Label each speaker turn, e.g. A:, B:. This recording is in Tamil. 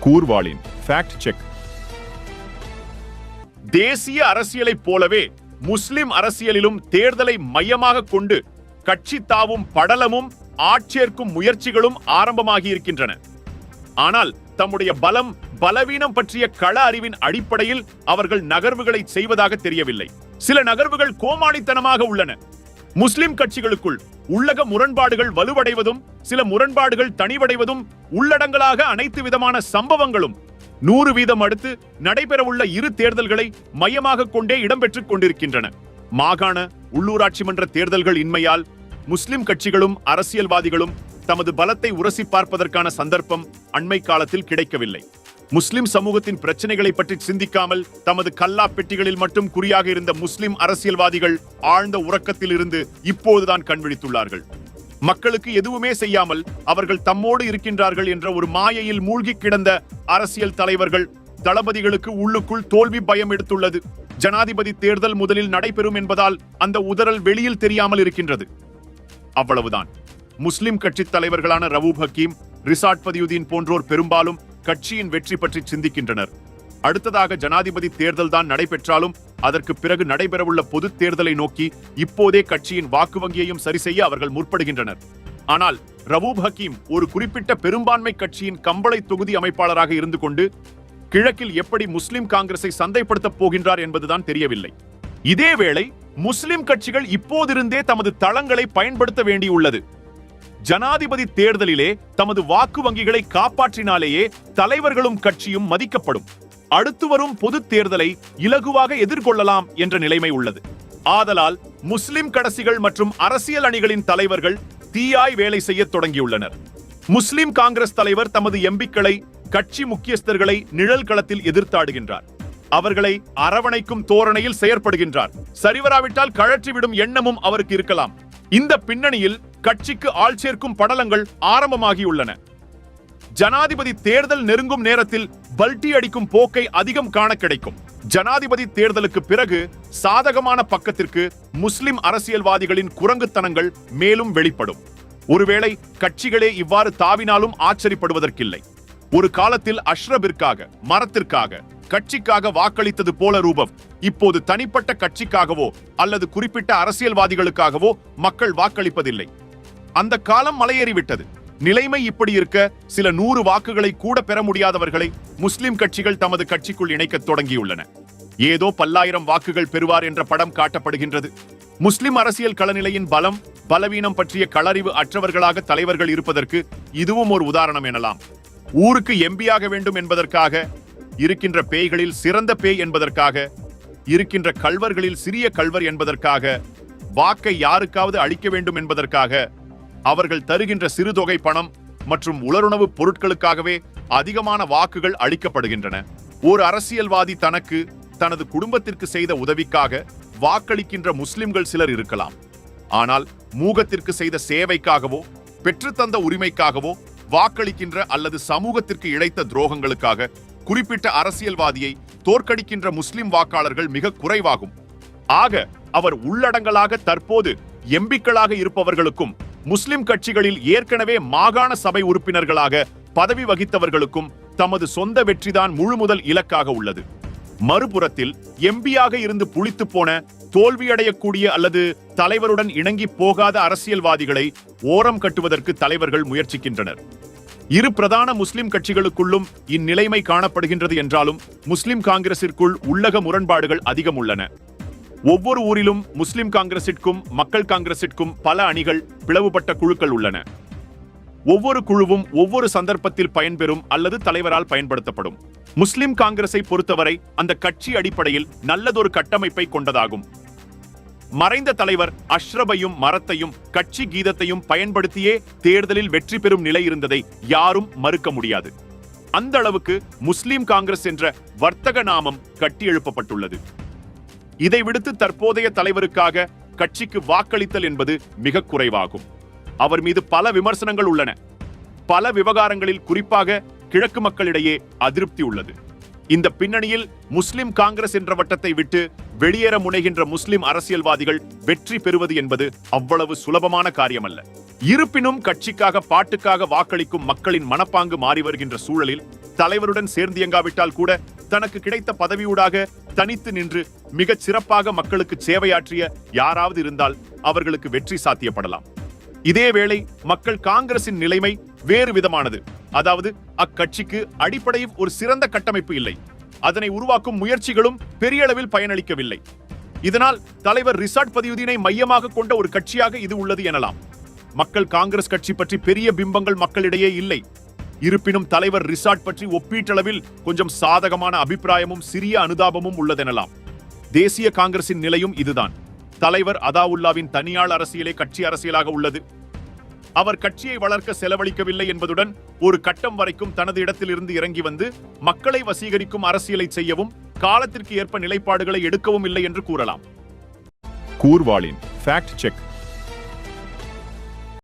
A: கூர்வாளின் ஃபேக்ட் செக் தேசிய அரசியலைப் போலவே முஸ்லிம் அரசியலிலும் தேர்தலை மையமாக கொண்டு கட்சி தாவும் படலமும் ஆட்சேர்க்கும் முயற்சிகளும் ஆரம்பமாகி இருக்கின்றன ஆனால் தம்முடைய பலம் பலவீனம் பற்றிய கள அறிவின் அடிப்படையில் அவர்கள் நகர்வுகளை செய்வதாக தெரியவில்லை. சில நகர்வுகள் கோமாளித்தனமாக உள்ளன. முஸ்லிம் கட்சிகளுக்குள் உள்ளக முரண்பாடுகள் வலுவடைவதும் சில முரண்பாடுகள் தனிவடைவதும் உள்ளடங்களாக அனைத்து விதமான சம்பவங்களும் நூறு வீதம் அடுத்து நடைபெறவுள்ள இரு தேர்தல்களை மையமாக கொண்டே இடம்பெற்றுக் கொண்டிருக்கின்றன. மாகாண உள்ளூராட்சி மன்ற தேர்தல்கள் இன்மையால் முஸ்லிம் கட்சிகளும் அரசியல்வாதிகளும் தமது பலத்தை உரசி பார்ப்பதற்கான சந்தர்ப்பம் அண்மை காலத்தில் கிடைக்கவில்லை. முஸ்லிம் சமூகத்தின் பிரச்சனைகளை பற்றி சிந்திக்காமல் தமது கல்லா பெட்டிகளில் மட்டும் குறியாக இருந்த முஸ்லிம் அரசியல்வாதிகள் ஆழ்ந்த உறக்கத்தில் இருந்து இப்போதுதான் கண்விழித்துள்ளார்கள். மக்களுக்கு எதுவுமே செய்யாமல் அவர்கள் தம்மோடு இருக்கின்றார்கள் என்ற ஒரு மாயையில் மூழ்கி கிடந்த அரசியல் தலைவர்கள் தளபதிகளுக்கு உள்ளுக்குள் தோல்வி பயம் எடுத்துள்ளது. ஜனாதிபதி தேர்தல் முதலில் நடைபெறும் என்பதால் அந்த உதறல் வெளியில் தெரியாமல் இருக்கின்றது. அவ்வளவுதான். முஸ்லிம் கட்சி தலைவர்களான ரவூப் ஹக்கீம் ரிசாட் பதியுதீன் போன்றோர் பெரும்பாலும் கட்சியின் வெற்றி பற்றி சிந்திக்கின்றனர். அடுத்ததாக ஜனாதிபதி தேர்தல் தான் நடைபெற்றாலும் அதற்கு பிறகு நடைபெறவுள்ள பொது தேர்தலை நோக்கி இப்போதே கட்சியின் வாக்கு வங்கியையும் சரி செய்ய அவர்கள் முற்படுகின்றனர். ஆனால் ரவூப் ஹக்கீம் ஒரு குறிப்பிட்ட பெரும்பான்மை கட்சியின் கம்பளை தொகுதி அமைப்பாளராக இருந்து கொண்டு கிழக்கில் எப்படி முஸ்லிம் காங்கிரஸை சந்தைப்படுத்தப் போகின்றார் என்பதுதான் தெரியவில்லை. இதேவேளை முஸ்லிம் கட்சிகள் இப்போதிருந்தே தமது தளங்களை பயன்படுத்த வேண்டியுள்ளது. ஜனாதிபதி தேர்தலிலே தமது வாக்கு வங்கிகளை காப்பாற்றினாலேயே தலைவர்களும் கட்சியும் மதிக்கப்படும். அடுத்து வரும் பொது தேர்தலை இலகுவாக எதிர்கொள்ளலாம் என்ற நிலைமை உள்ளது. ஆதலால் முஸ்லிம் கடைசிகள் மற்றும் அரசியல் அணிகளின் தலைவர்கள் தீயாய் வேலை செய்யத் தொடங்கியுள்ளனர். முஸ்லிம் காங்கிரஸ் தலைவர் தமது எம்பிக்களை கட்சி முக்கியஸ்தர்களை நிழல் களத்தில் எதிர்த்தாடுகின்றார். அவர்களை அரவணைக்கும் தோரணையில் செயற்படுகின்றார். சரிவராவிட்டால் கழற்றிவிடும் எண்ணமும் அவருக்கு இருக்கலாம். இந்த பின்னணியில் கட்சிக்கு ஆள் சேர்க்கும் படலங்கள் ஆரம்பமாகியுள்ளன. ஜனாதிபதி தேர்தல் நெருங்கும் நேரத்தில் பல்டி அடிக்கும் போக்கை அதிகம் காண கிடைக்கும். ஜனாதிபதி தேர்தலுக்கு பிறகு சாதகமான பக்கத்திற்கு முஸ்லிம் அரசியல்வாதிகளின் குரங்குத்தனங்கள் மேலும் வெளிப்படும். ஒருவேளை கட்சிகளே இவ்வாறு தாவினாலும் ஆச்சரியப்படுவதற்கில்லை. ஒரு காலத்தில் அஷ்ரபிற்காக மரத்திற்காக கட்சிக்காக வாக்களித்தது போல ரூபம். இப்போது தனிப்பட்ட கட்சிக்காகவோ அல்லது குறிப்பிட்ட அரசியல்வாதிகளுக்காகவோ மக்கள் வாக்களிப்பதில்லை. அந்த காலம் மலையேறிவிட்டது. நிலைமை இப்படி இருக்க சில நூறு வாக்குகளை கூட பெற முடியாதவர்களை முஸ்லிம் கட்சிகள் தமது கட்சிக்குள் இணைக்க தொடங்கியுள்ளன. ஏதோ பல்லாயிரம் வாக்குகள் பெறுவார் என்ற படம் காட்டப்படுகின்றது. முஸ்லிம் அரசியல் களநிலையின் பலம் பலவீனம் பற்றிய களறிவு அற்றவர்களாக தலைவர்கள் இருப்பதற்கு இதுவும் ஒரு உதாரணம் எனலாம். ஊருக்கு எம்பியாக வேண்டும் என்பதற்காக இருக்கின்ற பேய்களில் சிறந்த பேய் என்பதற்காக இருக்கின்ற கல்வர்களில் சிறிய கல்வர் என்பதற்காக வாக்கை யாருக்காவது அளிக்க வேண்டும் என்பதற்காக அவர்கள் தருகின்ற சிறுதொகை பணம் மற்றும் உலருணவு பொருட்களுக்காகவே அதிகமான வாக்குகள் அளிக்கப்படுகின்றன. ஒரு அரசியல்வாதி தனக்கு தனது குடும்பத்திற்கு செய்த உதவிக்காக வாக்களிக்கின்ற முஸ்லிம்கள் சிலர் இருக்கலாம். ஆனால் மூகத்திற்கு செய்த சேவைக்காகவோ பெற்றுத்தந்த உரிமைக்காகவோ வாக்களிக்கின்ற அல்லது சமூகத்திற்கு இழைத்த துரோகங்களுக்காக குறிப்பிட்ட அரசியல்வாதியை தோற்கடிக்கின்ற முஸ்லிம் வாக்காளர்கள் மிக குறைவாகும். ஆக அவர் உள்ளடங்கலாக தற்போது எம்பிக்களாக இருப்பவர்களுக்கும் முஸ்லிம் கட்சிகளில் ஏற்கனவே மாகாண சபை உறுப்பினர்களாக பதவி வகித்தவர்களுக்கும் தமது சொந்த வெற்றிதான் முழுமுதல் இலக்காக உள்ளது. மறுபுறத்தில் எம்பியாக இருந்து புளித்து போன தோல்வியடையக்கூடிய அல்லது தலைவருடன் இணங்கி போகாத அரசியல்வாதிகளை ஓரம் கட்டுவதற்கு தலைவர்கள் முயற்சிக்கின்றனர். இரு பிரதான முஸ்லிம் கட்சிகளுக்குள்ளும் இந்நிலைமை காணப்படுகின்றது என்றாலும் முஸ்லிம் காங்கிரசிற்குள் உள்ளக முரண்பாடுகள் அதிகம் உள்ளன ஒவ்வொரு ஊரிலும் முஸ்லிம் காங்கிரசிற்கும் மக்கள் காங்கிரசிற்கும் பல அணிகள் பிளவுபட்ட குழுக்கள் உள்ளன. ஒவ்வொரு குழுவும் ஒவ்வொரு சந்தர்ப்பத்தில் பயன்பெறும் அல்லது தலைவரால் பயன்படுத்தப்படும். முஸ்லிம் காங்கிரஸை பொறுத்தவரை அந்த கட்சி அடிப்படையில் நல்லதொரு கட்டமைப்பை கொண்டதாகும். மறைந்த தலைவர் அஷ்ரபையும் மரத்தையும் கட்சி கீதத்தையும் பயன்படுத்தியே தேர்தலில் வெற்றி பெறும் நிலை இருந்ததை யாரும் மறுக்க முடியாது. அந்த அளவுக்கு முஸ்லிம் காங்கிரஸ் என்ற வர்த்தக நாமம் கட்டியெழுப்பப்பட்டுள்ளது இதை விடுத்து தற்போதைய தலைவருக்காக கட்சிக்கு வாக்களித்தல் என்பது மிக குறைவாகும். அவர் மீது பல விமர்சனங்கள் உள்ளன. பல விவகாரங்களில் குறிப்பாக கிழக்கு மக்களிடையே அதிருப்தி உள்ளது. இந்த பின்னணியில் முஸ்லிம் காங்கிரஸ் என்ற வட்டத்தை விட்டு வெளியேற முனைகின்ற முஸ்லிம் அரசியல்வாதிகள் வெற்றி பெறுவது என்பது அவ்வளவு சுலபமான காரியமல்ல. இருப்பினும் கட்சிக்காக பாட்டுக்காக வாக்களிக்கும் மக்களின் மனப்பாங்கு மாறி வருகின்ற சூழலில் தலைவருடன் சேர்ந்து இயங்காவிட்டால் கூட தனக்கு கிடைத்த பதவியூடாக தனித்து நின்று மிகச் சிறப்பாக மக்களுக்கு சேவையாற்றிய யாராவது இருந்தால் அவர்களுக்கு வெற்றி சாத்தியப்படலாம். இதேவேளை மக்கள் காங்கிரசின் நிலைமை வேறு விதமானது. அதாவது அக்கட்சிக்கு அடிப்படையில் ஒரு சிறந்த கட்டமைப்பு இல்லை. அதனை உருவாக்கும் முயற்சிகளும் பெரிய அளவில் பயனளிக்கவில்லை. இதனால் தலைவர் ரிசார்ட் பதியுதீனை மையமாக கொண்ட ஒரு கட்சியாக இது உள்ளது எனலாம். மக்கள் காங்கிரஸ் கட்சி பற்றி பெரிய பிம்பங்கள் மக்களிடையே இல்லை. இருப்பினும் தலைவர் ரிசார்ட் பற்றி ஒப்பீட்டளவில் கொஞ்சம் சாதகமான அபிப்பிராயமும் சிறிய அனுதாபமும் உள்ளதெனலாம். தேசிய காங்கிரசின் நிலையும் இதுதான். தலைவர் அதாவுல்லாவின் தனியாள் அரசியலே கட்சி அரசியலாக உள்ளது. அவர் கட்சியை வளர்க்க செலவழிக்கவில்லை என்பதுடன் ஒரு கட்டம் வரைக்கும் தனது இடத்திலிருந்து இறங்கி வந்து மக்களை வசீகரிக்கும் அரசியலை செய்யவும் காலத்திற்கு ஏற்ப நிலைப்பாடுகளை எடுக்கவும் இல்லை என்று கூறலாம். கூர்வாளின் ஃபேக்ட் செக்